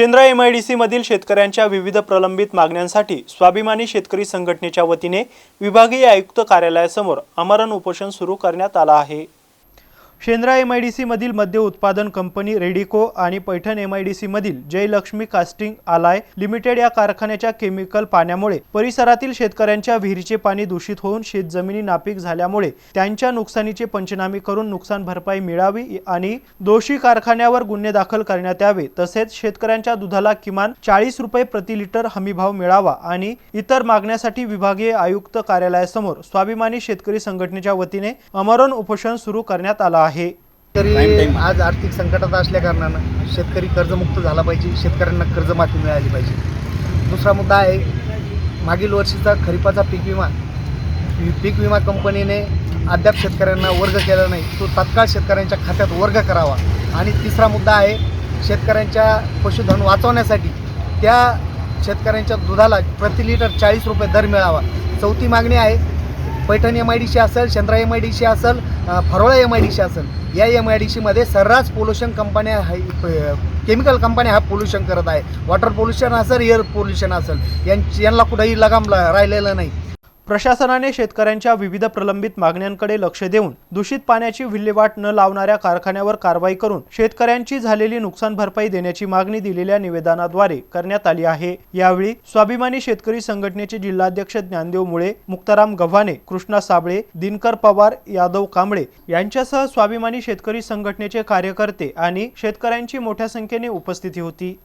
Shendra D मधील शेतकऱ्यांच्या विविध प्रलंबित मागण्यांसाठी स्वाभिमानी शेतकरी संघटनेच्या वतीने विभागीय आयुक्त कार्यालयासमोर आमरण उपोषण सुरू करण्यात आलं आहे. शेंद्रा एम आय डी सीमधील मद्य उत्पादन कंपनी रेडिको आणि पैठण एम आय डी सीमधील जयलक्ष्मी कास्टिंग आलाय लिमिटेड या कारखान्याच्या केमिकल पाण्यामुळे. परिसरातील शेतकऱ्यांच्या विहिरीचे पाणी दूषित होऊन शेतजमिनी नापीक झाल्यामुळे त्यांच्या नुकसानीचे पंचनामे करून नुकसान भरपाई मिळावी आणि दोषी कारखान्यावर गुन्हे दाखल करण्यात यावे. तसेच शेतकऱ्यांच्या दुधाला किमान चाळीस रुपये प्रति लिटर हमीभाव मिळावा आणि इतर मागण्यासाठी विभागीय आयुक्त कार्यालयासमोर स्वाभिमानी शेतकरी संघटनेच्या वतीने अमरण उपोषण सुरू करण्यात आलं आहे. शेतकरी आज आर्थिक संकटात असल्या कारणानं शेतकरी कर्जमुक्त झाला पाहिजे. शेतकऱ्यांना कर्जमाफी मिळाली पाहिजे. दुसरा मुद्दा आहे मागील वर्षीचा खरीपाचा पीक विमा. पीक विमा कंपनीने अद्याप शेतकऱ्यांना वर्ग केला नाही. तो तात्काळ शेतकऱ्यांच्या खात्यात वर्ग करावा. आणि तिसरा मुद्दा आहे शेतकऱ्यांच्या पशुधन वाचवण्यासाठी त्या शेतकऱ्यांच्या दुधाला प्रति लिटर चाळीस रुपये दर मिळावा. चौथी मागणी आहे Paithan M I D C असेल Chandra M I D C असेल Farola M I D C असेल या एम आय डी सीमध्ये सर्रास पोल्युशन कंपन्या केमिकल कंपन्या हा पोल्युशन करत आहे. वॉटर पोल्युशन असेल एअर पोल्युशन असेल यांची यांना कुठंही लगाम राहिलेलं नाही. प्रशासनाने शेतकऱ्यांच्या विविध प्रलंबित मागण्यांकडे लक्ष देऊन दूषित पाण्याची विल्हेवाट न लावणाऱ्या कारखान्यावर कारवाई करून शेतकऱ्यांची झालेली नुकसान भरपाई देण्याची मागणी दिलेल्या निवेदनाद्वारे करण्यात आली आहे. यावेळी स्वाभिमानी शेतकरी संघटनेचे जिल्हाध्यक्ष ज्ञानदेव मुळे मुक्ताराम गव्हाणे कृष्णा साबळे दिनकर पवार यादव कांबळे यांच्यासह स्वाभिमानी शेतकरी संघटनेचे कार्यकर्ते आणि शेतकऱ्यांची मोठ्या संख्येने उपस्थिती होती.